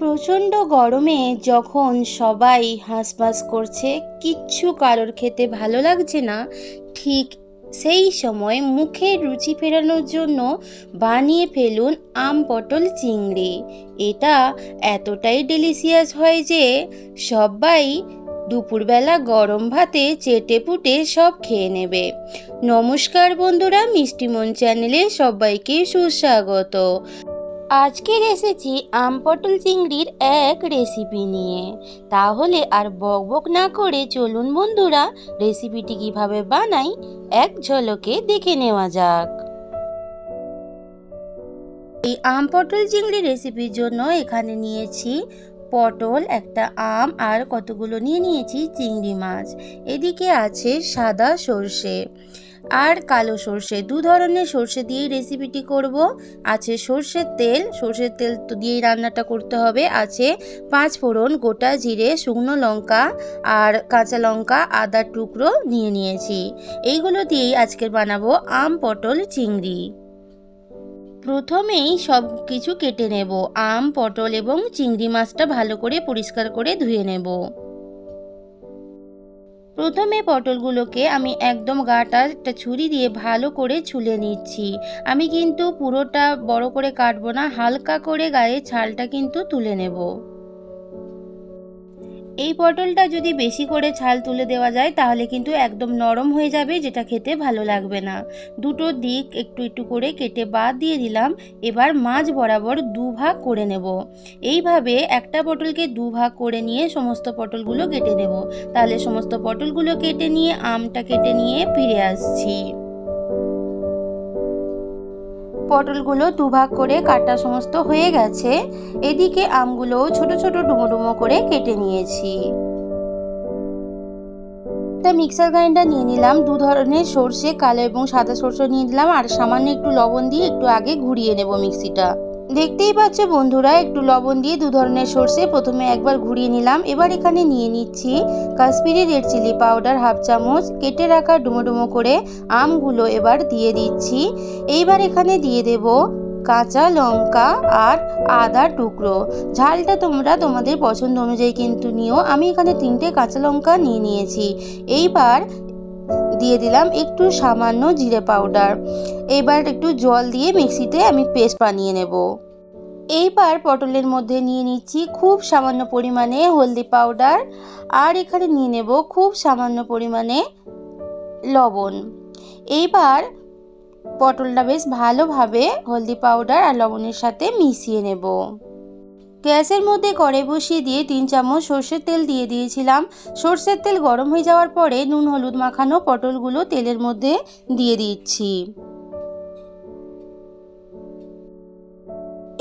প্রচণ্ড গরমে যখন সবাই হাঁসফাঁস করছে, কিচ্ছু কারোর খেতে ভালো লাগছে না, ঠিক সেই সময় মুখে রুচি ফেরানোর জন্য বানিয়ে ফেলুন আম পটল চিংড়ি। এটা এতটাই ডেলিশিয়াস হয় যে সবাই দুপুরবেলা গরম ভাতে চেটে পুটে সব খেয়ে নেবে। নমস্কার বন্ধুরা মিষ্টিমন চ্যানেলে সবাইকে সুস্বাগত। আজকের এসেছি আম পটল চিংড়ির এক রেসিপি নিয়ে। তাহলে আর বক বক না করে চলুন বন্ধুরা, রেসিপিটি কীভাবে বানাই এক ঝলকে দেখে নেওয়া যাক। এই আম পটল চিংড়ি রেসিপির জন্য এখানে নিয়েছি পটল, একটা আম আর কতগুলো নিয়ে নিয়েছি চিংড়ি মাছ। এদিকে আছে সাদা সর্ষে আর কালো সর্ষে। দু ধরনের সর্ষে দিয়েই রেসিপিটি করব। আছে সর্ষের তেল। সর্ষের তেল তো দিয়েই রান্নাটা করতে হবে। আছে পাঁচ ফোড়ন, গোটা জিরে, শুকনো লঙ্কা আর কাঁচা লঙ্কা আদার টুকরো নিয়ে নিয়েছি। এইগুলো দিয়েই আজকের বানাবো আম, পটল, চিংড়ি। প্রথমেই সব কিছু কেটে নেব, আম, পটল এবং চিংড়ি মাছটা ভালো করে পরিষ্কার করে ধুয়ে নেব। প্রথমে পটলগুলোকে আমি একদম গাটা একটা ছুরি দিয়ে ভালো করে ছুলে নিচ্ছি। আমি কিন্তু পুরোটা বড় করে কাটবো না, হালকা করে গায়ে ছালটা কিন্তু তুলে নেব। এই পটলটা যদি বেশি করে ছাল তুলে দেওয়া যায়, তাহলে কিন্তু একদম নরম হয়ে যাবে, যেটা খেতে ভালো লাগবে না। দুটো দিক একটু একটু করে কেটে বাদ দিয়ে দিলাম, এবার মাছ বরাবর দু ভাগ করে নেব। এইভাবে একটা পটলকে দু ভাগ করে নিয়ে সমস্ত পটলগুলো কেটে নেব। তাহলে সমস্ত পটলগুলো কেটে নিয়ে, আমটা কেটে নিয়ে ফিরে আসছি। পটলগুলো দুভাগ করে কাটা সমস্ত হয়ে গেছে, এদিকে আমগুলো ছোট ছোট ডুমো ডুমো করে কেটে নিয়েছি। একটা মিক্সার গ্রাইন্ডার নিয়ে নিলাম, দু ধরনের সর্ষে, কালো এবং সাদা সর্ষে নিয়ে নিলাম, আর সামান্য একটু লবণ দিয়ে একটু আগে ঘুরিয়ে নেব মিক্সিটা। দেখতেই পাচ্ছ বন্ধুরা, একটু লবণ দিয়ে দু ধরনের সর্ষে প্রথমে একবার ঘুরিয়ে নিলাম। এবার এখানে নিয়ে নিচ্ছি Kashmiri red chilli powder half চামচ, কেটে রাখা ডুমো ডুমো করে আমগুলো এবার দিয়ে দিচ্ছি। এইবার এখানে দিয়ে দেব কাঁচা লঙ্কা আর আদা টুকরো। ঝালটা তোমরা তোমাদের পছন্দ অনুযায়ী কিন্তু নিও। আমি এখানে তিনটে কাঁচা লঙ্কা নিয়ে নিয়েছি। এইবার দিয়ে দিলাম একটু সামান্য জিরে পাউডার। এবার একটু জল দিয়ে মিক্সিতে আমি পেস্ট বানিয়ে নেব। এইবার পটলের মধ্যে নিয়ে নিচ্ছি খুব সামান্য পরিমাণে হলদি পাউডার আর এখানে নিয়ে নেব খুব সামান্য পরিমাণে লবণ। এইবার পটলটা বেশ ভালোভাবে হলদি পাউডার আর লবণের সাথে মিশিয়ে নেব। গ্যাসের মধ্যে কড়াই বসিয়ে দিয়ে তিন চামচ সর্ষের তেল দিয়ে দিয়েছিলাম। সর্ষের তেল গরম হয়ে যাওয়ার পরে নুন হলুদ মাখানো পটলগুলো তেলের মধ্যে দিয়ে দিচ্ছি।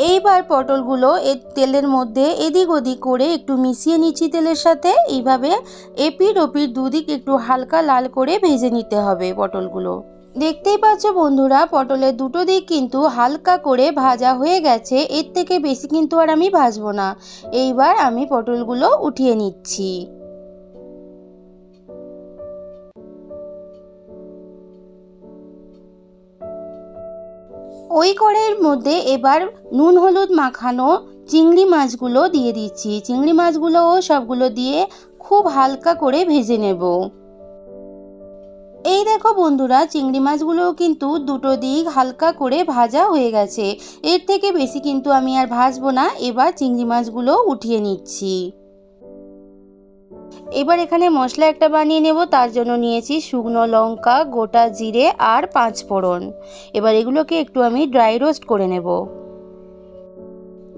এইবার পটলগুলো এর তেলের মধ্যে এদিক ওদিক করে একটু মিশিয়ে নিচ্ছি তেলের সাথে। এইভাবে এপিট ওপিট দুদিক একটু হালকা লাল করে ভেজে নিতে হবে পটলগুলো। দেখতেই পাচ্ছ বন্ধুরা, পটলের দুটো দিক কিন্তু হালকা করে ভাজা হয়ে গেছে। এর থেকে বেশি কিন্তু আর আমি ভাজবো না। এইবার আমি পটলগুলো উঠিয়ে নিচ্ছি। ওই কড়াইয়ের মধ্যে এবার নুন, হলুদ মাখানো চিংড়ি মাছগুলো দিয়ে দিচ্ছি। চিংড়ি মাছগুলোও সবগুলো দিয়ে খুব হালকা করে ভেজে নেব। এই দেখো বন্ধুরা, চিংড়ি মাছগুলোও কিন্তু দুটো দিক হালকা করে ভাজা হয়ে গেছে। এর থেকে বেশি কিন্তু আমি আর ভাজবো না। এবার চিংড়ি মাছগুলো উঠিয়ে নিচ্ছি। এবার এখানে মশলা একটা বানিয়ে নেব। তার জন্য নিয়েছি শুকনো লঙ্কা, গোটা জিরে আর পাঁচ ফোড়ন। এবার এগুলোকে একটু আমি ড্রাই রোস্ট করে নেব।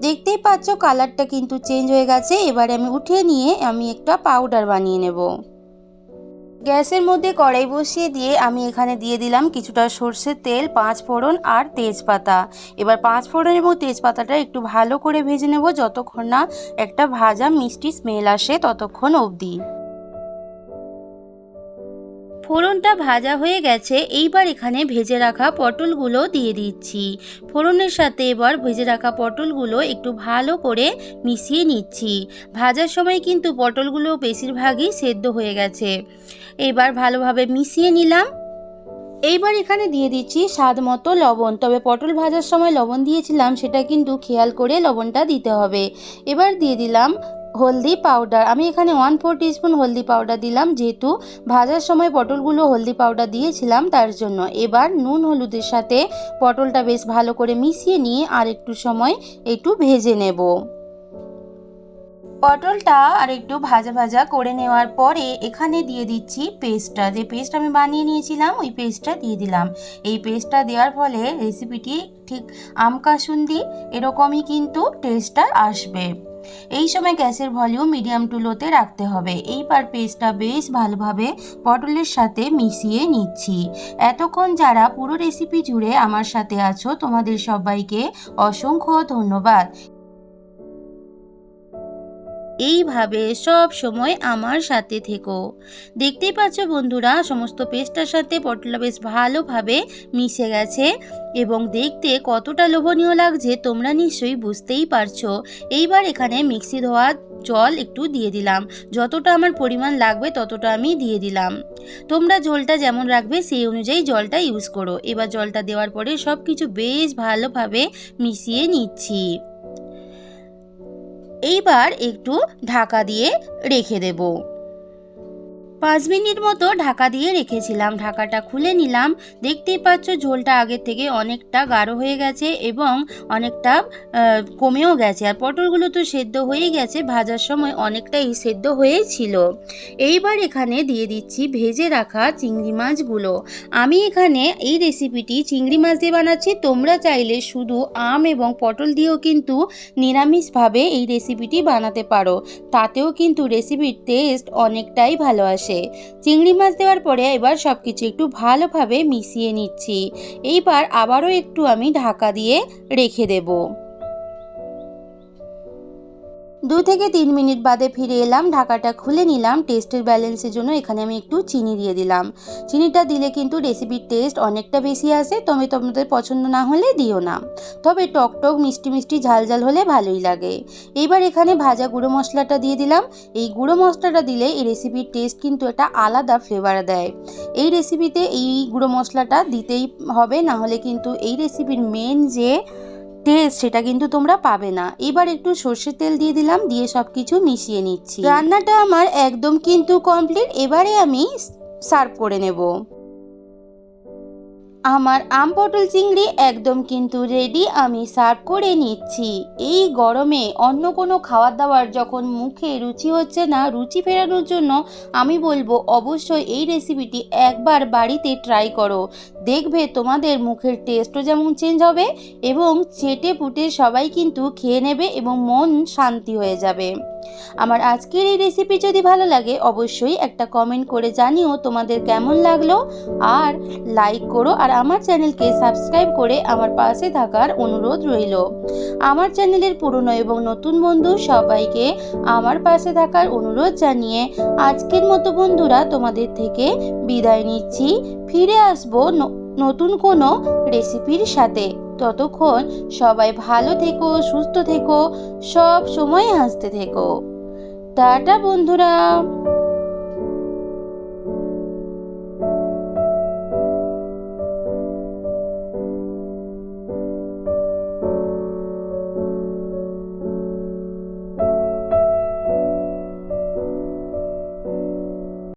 দেখতেই পাচ্ছ, কালারটা কিন্তু চেঞ্জ হয়ে গেছে। এবারে আমি উঠিয়ে নিয়ে আমি একটা পাউডার বানিয়ে নেব। গ্যাসের মধ্যে কড়াই বসিয়ে দিয়ে আমি এখানে দিয়ে দিলাম কিছুটা সর্ষের তেল, পাঁচ ফোড়ন আর তেজপাতা। এবার পাঁচ ফোড়ন এবং তেজপাতাটা একটু ভালো করে ভেজে নেব যতক্ষণ না একটা ভাজা মিষ্টি স্মেল আসে ততক্ষণ অবধি। ফোড়নটা ভাজা হয়ে গেছে, এইবার এখানে ভেজে রাখা পটলগুলো দিয়ে দিচ্ছি। ফোড়নের সাথে এবার ভেজে রাখা পটলগুলো একটু ভালো করে মিশিয়ে নিচ্ছি। ভাজার সময় কিন্তু পটলগুলো বেশিরভাগই সেদ্ধ হয়ে গেছে। এবার ভালোভাবে মিশিয়ে নিলাম। এইবার এখানে দিয়ে দিচ্ছি স্বাদ মতো লবণ। তবে পটল ভাজার সময় লবণ দিয়েছিলাম, সেটা কিন্তু খেয়াল করে লবণটা দিতে হবে। এবার দিয়ে দিলাম হলদি পাউডার আমি এখানে ওয়ান ফোর টিস্পুন হলদি পাউডার দিলাম, যেহেতু ভাজার সময় পটলগুলো হলদি পাউডার দিয়েছিলাম তার জন্য। এবার নুন হলুদের সাথে পটলটা বেশ ভালো করে মিশিয়ে নিয়ে আর একটু সময় একটু ভেজে নেব। পটলটা আর একটু ভাজা ভাজা করে নেওয়ার পরে এখানে দিয়ে দিচ্ছি পেস্টটা। যে পেস্ট আমি বানিয়ে নিয়েছিলাম, ওই পেস্টটা দিয়ে দিলাম। এই পেস্টটা দেওয়ার ফলে রেসিপিটি ঠিক আম কাসুন্দি, এরকমই কিন্তু টেস্টটা আসবে। এই সময় গ্যাসের ভলিউম মিডিয়াম টু লোতে রাখতে হবে। এইবার পেস্টটা বেশ ভালোভাবে পটলের সাথে মিশিয়ে নিচ্ছি। এতক্ষণ যারা পুরো রেসিপি জুড়ে আমার সাথে আছো, তোমাদের সবাইকে অসংখ্য ধন্যবাদ। এইভাবে সব সময় আমার সাথে থেকো। দেখতেই পাচ্ছ বন্ধুরা, সমস্ত পেস্টটার সাথে পটলটা বেশ ভালোভাবে মিশে গেছে এবং দেখতে কতটা লোভনীয় লাগছে তোমরা নিশ্চয়ই বুঝতেই পারছ। এইবার এখানে মিক্সি ধোয়া জল একটু দিয়ে দিলাম। যতটা আমার পরিমাণ লাগবে ততটা আমি দিয়ে দিলাম। তোমরা জলটা যেমন রাখবে সেই অনুযায়ী জলটা ইউজ করো। এবার জলটা দেওয়ার পরে সব কিছু বেশ ভালোভাবে মিশিয়ে নিচ্ছি। এইবার একটু ঢাকা দিয়ে রেখে দেব। পাঁচ মিনিট মতো ঢাকা দিয়ে রেখেছিলাম। ঢাকাটা খুলে নিলাম। দেখতেই পাচ্ছ ঝোলটা আগের থেকে অনেকটা গাঢ় হয়ে গেছে এবং অনেকটা কমেও গেছে। আর পটলগুলো তো সেদ্ধ হয়েই গেছে, ভাজার সময় অনেকটাই সেদ্ধ হয়েছিল। এইবার এখানে দিয়ে দিচ্ছি ভেজে রাখা চিংড়ি মাছগুলো। আমি এখানে এই রেসিপিটি চিংড়ি মাছ দিয়ে বানাচ্ছি। তোমরা চাইলে শুধু আম এবং পটল দিয়েও কিন্তু নিরামিষভাবে এই রেসিপিটি বানাতে পারো। তাতেও কিন্তু রেসিপির টেস্ট অনেকটাই ভালো আসে। চিংড়ি মাছ দেওয়ার পরে এবার সব কিছু একটু ভালোভাবে মিশিয়ে নিচ্ছি। এইবার আবারও একটু আমি ঢাকা দিয়ে রেখে দেবো। দু থেকে তিন মিনিট বাদে ফিরে এলাম, ঢাকাটা খুলে নিলাম, টেস্টের ব্যালেন্সের জন্য এখানে আমি একটু চিনি দিয়ে দিলাম। চিনিটা দিলে কিন্তু রেসিপির টেস্ট অনেকটা বেশি আসে, তবে তোমাদের পছন্দ না হলে দিও না। তবে টক টক, মিষ্টি মিষ্টি, ঝাল ঝাল হলে ভালোই লাগে। এইবার এখানে ভাজা গুঁড়ো মশলাটা দিয়ে দিলাম। এই গুঁড়ো মশলাটা দিলে এই রেসিপির টেস্ট কিন্তু একটা আলাদা ফ্লেভার দেয়। এই রেসিপিতে এই গুঁড়ো মশলাটা দিতেই হবে, না হলে কিন্তু এই রেসিপির মেন যে টেস্ট সেটা কিন্তু তোমরা পাবে না। এবার একটু সর্ষের তেল দিয়ে দিলাম, দিয়ে সব কিছু মিশিয়ে নিচ্ছি। রান্নাটা আমার একদম কিন্তু কমপ্লিট এবারে আমি সার্ভ করে নেব। আমার আম পটল চিংড়ি একদম কিন্তু রেডি আমি সার্ভ করে নিচ্ছি। এই গরমে অন্য কোনো খাবার দাবার যখন মুখে রুচি হচ্ছে না, রুচি ফেরানোর জন্য আমি বলব অবশ্যই এই রেসিপিটি একবার বাড়িতে ট্রাই করো। দেখবে তোমাদের মুখের টেস্টও যেমন চেঞ্জ হবে এবং চেটে পুটে সবাই কিন্তু খেয়ে নেবে এবং মন শান্তি হয়ে যাবে। আমার আজকের এই রেসিপি যদি ভালো লাগে, অবশ্যই একটা কমেন্ট করে জানিও তোমাদের কেমন লাগল। আর লাইক করো আর আমার চ্যানেলকে সাবস্ক্রাইব করে আমার পাশে থাকার অনুরোধ রইল। আমার চ্যানেলের পুরনো এবং নতুন বন্ধু সবাইকে আমার পাশে থাকার অনুরোধ জানিয়ে আজকের মতো বন্ধুরা তোমাদের থেকে বিদায় নিচ্ছি। ফিরে আসব নতুন কোনো রেসিপির সাথে। ততক্ষণ সবাই ভালো থেকো, সুস্থ থেকো, সব সময় হাসতে থেকো। টাটা বন্ধুরা।